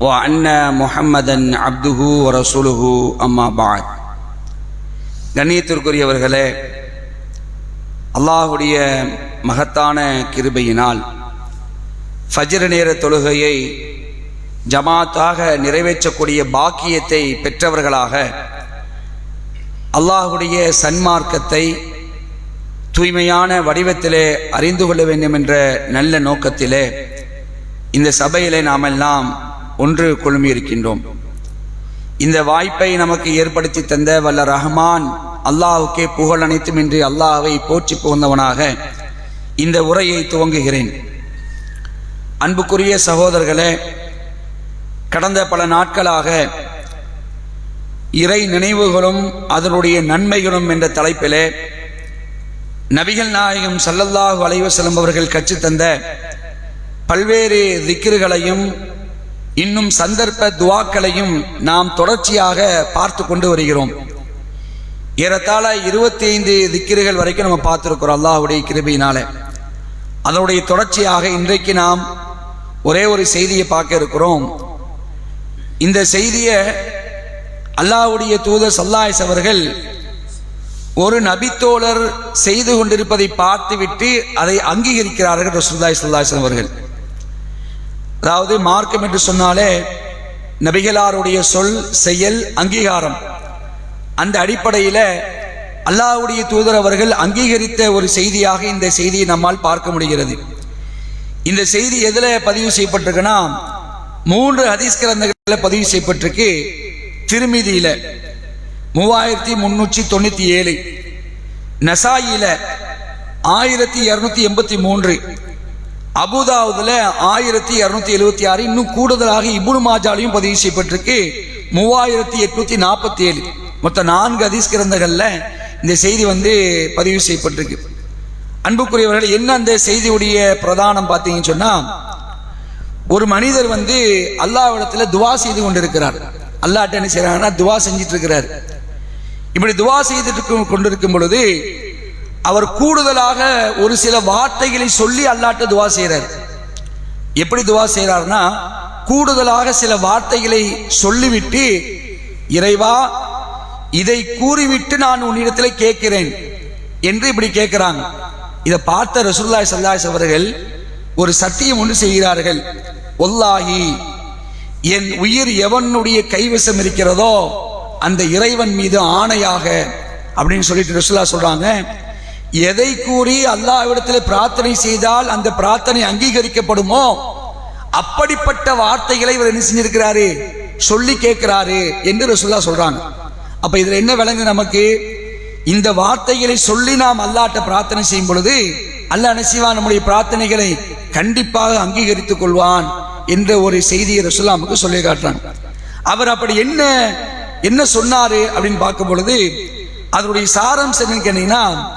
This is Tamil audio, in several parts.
அண்ண முஹம்மதன் அப்துஹு ரசூலுஹு அம்மா பாத் கண்ணியத்திற்குரியவர்களே அல்லாஹுடைய மகத்தான கிருபையினால் ஃபஜ்ர நேர தொழுகையை ஜமாத்தாக நிறைவேற்றக்கூடிய பாக்கியத்தை பெற்றவர்களாக அல்லாஹுடைய சன்மார்க்கத்தை தூய்மையான வடிவத்திலே அறிந்து கொள்ள வேண்டும் என்ற நல்ல நோக்கத்திலே இந்த சபையிலே நாமெல்லாம் ஒன்று குழுமியிருக்கின்றோம் இந்த வாய்ப்பை நமக்கு ஏற்படுத்தி தந்த வல்ல ரஹ்மான் அல்லாஹுக்கே புகழ் அனைத்தும் இன்றி அல்லாஹை போற்றி புகுந்தவனாக இந்த உரையை துவங்குகிறேன். அன்புக்குரிய சகோதரர்களே கடந்த பல நாட்களாக இறை நினைவுகளும் அதனுடைய நன்மைகளும் என்ற தலைப்பிலே நபிகள் நாயகம் சல்லல்லாஹு அலைவசலம் அவர்கள் கற்றுத்தந்த பல்வேறு திக்கிர்களையும் இன்னும் சந்தர்ப்ப துவாக்களையும் நாம் தொடர்ச்சியாக பார்த்து கொண்டு வருகிறோம். ஏறத்தாழ இருபத்தி ஐந்து திக்கிர்கள் வரைக்கும் நம்ம பார்த்துருக்கிறோம் அல்லாஹுடைய கிருபையினால. அதனுடைய தொடர்ச்சியாக இன்றைக்கு நாம் ஒரே ஒரு செய்தியை பார்க்க இருக்கிறோம். இந்த செய்தியை அல்லாஹுடைய தூதர் சல்லாயஸ் அவர்கள் ஒரு நபித்தோழர் செய்து கொண்டிருப்பதை பார்த்துவிட்டு அதை அங்கீகரிக்கிறார்கள் ரசூல்லாய் சல்லாஹம் அவர்கள். அதாவது மார்க்கம் என்று சொன்னாலே நபிகளாருடைய சொல் செயல் அங்கீகாரம். அந்த அடிப்படையில் அல்லாஹ்வுடைய தூதர் அவர்கள் அங்கீகரித்த ஒரு செய்தியாக இந்த செய்தியை நம்மால் பார்க்க முடிகிறது. இந்த செய்தி எதில் பதிவு செய்யப்பட்டிருக்குன்னா மூன்று ஹதீஸ் கிரந்தங்களில் பதிவு செய்யப்பட்டிருக்கு திருமிதியில். மூவாயிரத்தி முன்னூற்றி தொண்ணூற்றி ஏழு. நசாயில ஆயிரத்தி இரநூத்தி எண்பத்தி மூன்று. அபுதாவுதுல ஆயிரத்தி இரநூத்தி எழுபத்தி ஆறு இன்னும் கூடுதலாக இபுனு மாஜாலையும் பதிவு செய்யப்பட்டிருக்கு. மூவாயிரத்தி எட்நூத்தி நாற்பத்தி ஏழு மொத்தம் நான்கு அதிஸ் கிரந்தங்கள்ல இந்த செய்தி வந்து பதிவு செய்யப்பட்டிருக்கு. அன்புக்குரியவர்கள் என்ன அந்த செய்தியுடைய பிரதானம் பார்த்தீங்கன்னு சொன்னா ஒரு மனிதர் வந்து அல்லாவிடத்துல துவா செய்து கொண்டிருக்கிறார். அல்லாட்ட என்ன செய்யறாங்கன்னா துவா செஞ்சிட்டு இருக்கிறார். இப்படி துவா செய்துட்டு கொண்டிருக்கும் பொழுது அவர் கூடுதலாக ஒரு சில வார்த்தைகளை சொல்லி அல்லாட்ட துவா செய்கிறார் எப்படி துவா செய்கிறார்னா கூடுதலாக சில வார்த்தைகளை சொல்லிவிட்டு இறைவா இதை கூறிவிட்டு நான் உன்னிடத்தில் கேட்கிறேன் என்று இப்படி கேட்கிறாங்க. இதை பார்த்த ரசூல்லாய் சல்லாஸ் அவர்கள் ஒரு சத்தியம் ஒன்று செய்கிறார்கள். ஒல்லாகி என் உயிர் எவனுடைய கைவசம் இருக்கிறதோ அந்த இறைவன் மீது ஆணையாக அப்படின்னு சொல்லிட்டு ரசூல்லா சொல்றாங்க. எதை கூறி அல்லாவிடத்தில் பிரார்த்தனை செய்தால் அந்த பிரார்த்தனை அங்கீகரிக்கப்படுமோ? அப்படிப்பட்ட வார்த்தைகளை இவர் என்ன செஞ்சிருக்கிறாரு? சொல்லி கேட்கிறாரு என்று ரசுல்லா சொல்றாங்க. அப்ப இதுல என்ன விளங்கு நமக்கு? இந்த வார்த்தைகளை சொல்லி நாம் அல்லாட்ட பிரார்த்தனை செய்யும் பொழுது அல்ல நசிவா நம்முடைய பிரார்த்தனைகளை கண்டிப்பாக அங்கீகரித்துக் கொள்வான் என்ற ஒரு செய்தியை ரசுல்லா நமக்கு சொல்லி காட்டுறாங்க. அவர் அப்படி என்ன என்ன சொன்னாரு அப்படின்னு பார்க்கும் பொழுது அதனுடைய சாராம்சம் கேட்டீங்கன்னா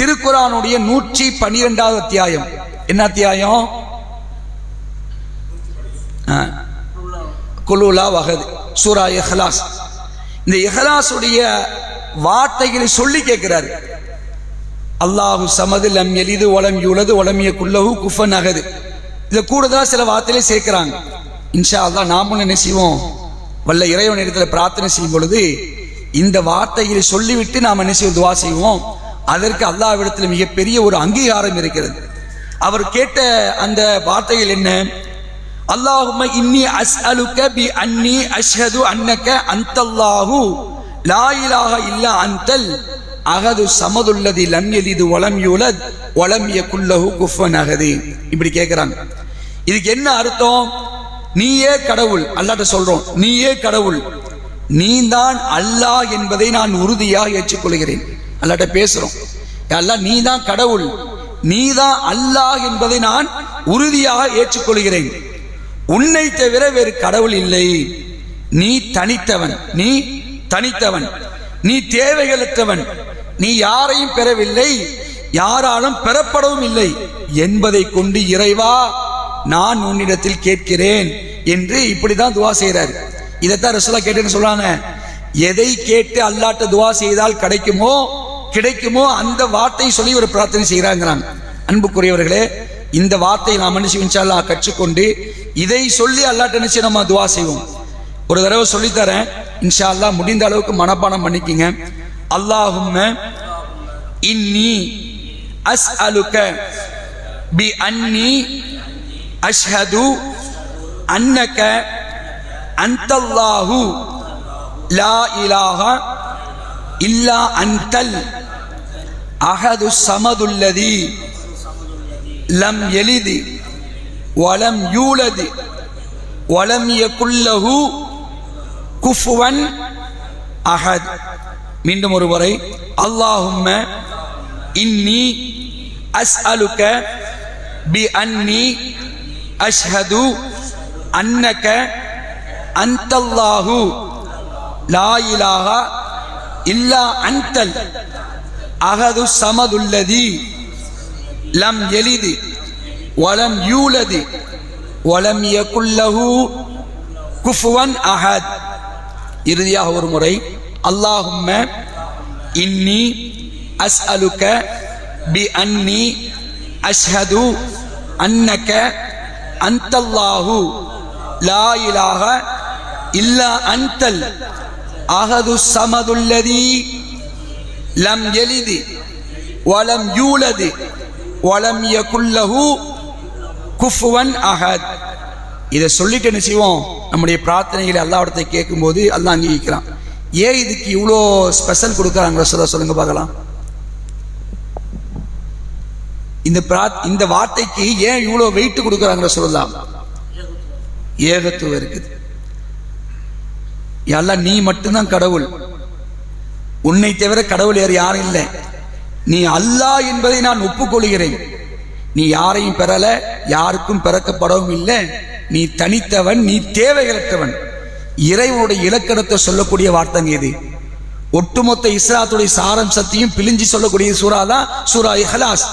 திருக்குறானுடைய நூற்றி பனிரெண்டாவது அத்தியாயம். என்ன அத்தியாயம்? குலுலா வகது. சூரா எஹலாஸ் இந்த எஹலாசுடைய வார்த்தைகளை சொல்லி கேட்கிறார். அல்லாஹு சமது லம் எளிது ஒலம் யுளது ஒலமிய குல்லஹு குஃபன் அகது. இதை கூடுதலாக சில வார்த்தையிலே சேர்க்கிறாங்க. இன்ஷா அல்லா நாமளும் என்ன செய்வோம்? வல்ல இறைவன் இடத்துல பிரார்த்தனை செய்யும் பொழுது இந்த வார்த்தைகளை சொல்லிவிட்டு நாம் என்ன செய்வோம்? துவா செய்வோம். அதற்கு அல்லாவிடத்தில் மிகப்பெரிய ஒரு அங்கீகாரம் இருக்கிறது. அவர் கேட்ட அந்த வார்த்தைகள் என்ன? அல்லாஹும இன்னி அஸ் அலுக்க பி அன்னி அஷ்ஹது அன்னக்க அந்தல்லாஹு லா இலாஹ இல்லா அந்தல் அகது சமதுல்லதி லம் எலிது ஒலம் யூலத் ஒலம் யகுல்லஹு குஃபன் அகது இப்படி கேட்குறாங்க இதுக்கு என்ன அர்த்தம்? நீயே கடவுள். அல்லாட்ட சொல்றோம். நீயே கடவுள். நீதான் அல்லாஹ் என்பதை நான் உறுதியாக ஏற்றுக்கொள்கிறேன். அல்லாட்ட பேசுறோம். அல்லாஹ் நீ தான் கடவுள். நீ தான் அல்லாஹ் என்பதை நான் உறுதியாக ஏற்றுக்கொள்கிறேன். உன்னை தவிர வேறு கடவுள் இல்லை. நீ தனித்தவன். நீ தனித்தவன். நீ தேவைகளற்றவன். நீ யாரையும் பெறவில்லை. யாராலும் பெறப்படவும் இல்லை. என்பதை கொண்டு இறைவா நான் உன்னிடத்தில் கேட்கிறேன் என்று இப்படிதான் துவா செய்கிறார் இதைத்தான் ரசூலா கேட்டேன்னு சொல்றாங்க. எதை கேட்டு அல்லாட்ட துவா செய்தால் கிடைக்குமோ கிடைக்குமோ அந்த வார்த்தையை சொல்லி ஒரு பிரார்த்தனை செய்கிறாங்கிறாங்க அன்புக்குரியவர்களே இந்த வார்த்தையை நாம் மனுஷி இன்ஷால்லா கற்றுக்கொண்டு இதை சொல்லி அல்லாட்ட நினைச்சு நம்ம துவா செய்வோம். ஒரு தடவை சொல்லித்தரேன். இன்ஷா அல்லாஹ் முடிந்த அளவுக்கு மனப்பாடம் பண்ணிக்கிங்க. அல்லாஹும்ம இன்னி அஸ் அலுக்க பி அன்னி அஷ்ஹது அன்னக்க அந்தல்லாஹு லா இலாஹா இல்லா அந்தல் அஹது சமதுல்லதி லம் எலிது வலம் யூலது வலம் யகுல்லஹு குஃபுவன் அஹத். மீண்டும் ஒரு முறை அல்லாஹும்ம இன்னி அஸ்அலுக பி அன்னி அஷ்ஹது அன்னக அந்தல்லாஹு லா இலாஹ இல்லா அந்தல். அஹது சமதுல்லதி லம் எலிது வலம் யூலது வலம் யகுல்லஹு குஃபுவன் அஹத் இறுதியாக ஒரு முறை அல்லாஹும்ம இன்னி அஸ்அலுக பி அன்னி அஷ்ஹது அன்னக அந்தல்லாஹு லா இலாஹ இல்லா அன்தல் அஹது சமதுல்லதி லம் எலிது வலம் யூலது வலம் யகுல்லஹு குஃபுவன் அஹத் இதை சொல்லிட்டு என்ன செய்வோம்? நம்முடைய பிரார்த்தனைகளை அல்லாவிடத்தை கேட்கும்போது அல்லாஹ் அங்கீகரிக்கிறான். ஏன் இதுக்கு இவ்வளோ ஸ்பெஷல் கொடுக்குறாங்க சொல்ல சொல்லுங்க பார்க்கலாம். இந்த பிரா இந்த வார்த்தைக்கு ஏன் இவ்வளோ வெயிட் கொடுக்குறாங்க சொல்லலாம் ஏகத்துவம் இருக்குது. எல்லாம் நீ மட்டும்தான் கடவுள். உன்னை தவிர கடவுள் வேறு யாரும் இல்லை. நீ அல்லா என்பதை நான் ஒப்புக்கொள்கிறேன். நீ யாரையும் பெறல யாருக்கும் பிறக்கப்படவும் இல்லை. நீ தனித்தவன் நீ தேவைகளற்றவன் இறைவனுடைய இலக்கணத்தை சொல்லக்கூடிய வார்த்தை இது. ஒட்டுமொத்த இஸ்லாத்துடைய சாரம்சத்தையும் பிழிஞ்சு சொல்லக்கூடிய சூறா தான் சூரா ஹலாஸ்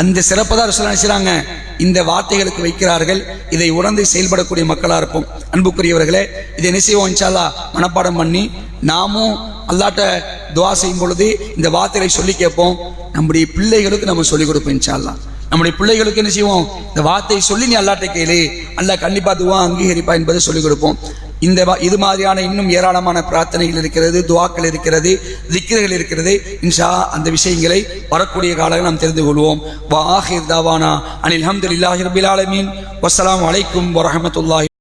அந்த சிறப்பு தான் ரசூலுல்லாஹி இந்த வார்த்தைகளுக்கு வைக்கிறார்கள். இதை உணர்ந்து செயல்படக்கூடிய மக்களா இருப்போம். அன்புக்குரியவர்களே இதை என்ன செய்வோம் மனப்பாடம் பண்ணி நாமும் அல்லாட்ட துவா செய்யும் பொழுது இந்த வார்த்தைகளை சொல்லி கேட்போம். நம்முடைய பிள்ளைகளுக்கு நம்ம சொல்லிக் கொடுப்போம் இன்ஷால்லாம் நம்முடைய பிள்ளைகளுக்கு என்ன செய்வோம்? இந்த வார்த்தையை சொல்லி நீ அல்லாட்ட கேளு. அல்லா கண்டிப்பா துவா அங்கீகரிப்பா என்பதை சொல்லிக் கொடுப்போம். இந்த இது மாதிரியான இன்னும் ஏராளமான பிரார்த்தனைகள் இருக்கிறது துவாக்கள் இருக்கிறது திக்ருகள் இருக்கிறது. இன்ஷா அந்த விஷயங்களை வரக்கூடிய காலங்கள் நாம் தெரிந்து கொள்வோம். வாஹிர் தாவானா அனில் அஹமது ரபில் ஆலமீன். வசலாம் அலைக்கும் வரமத்துல்லாஹி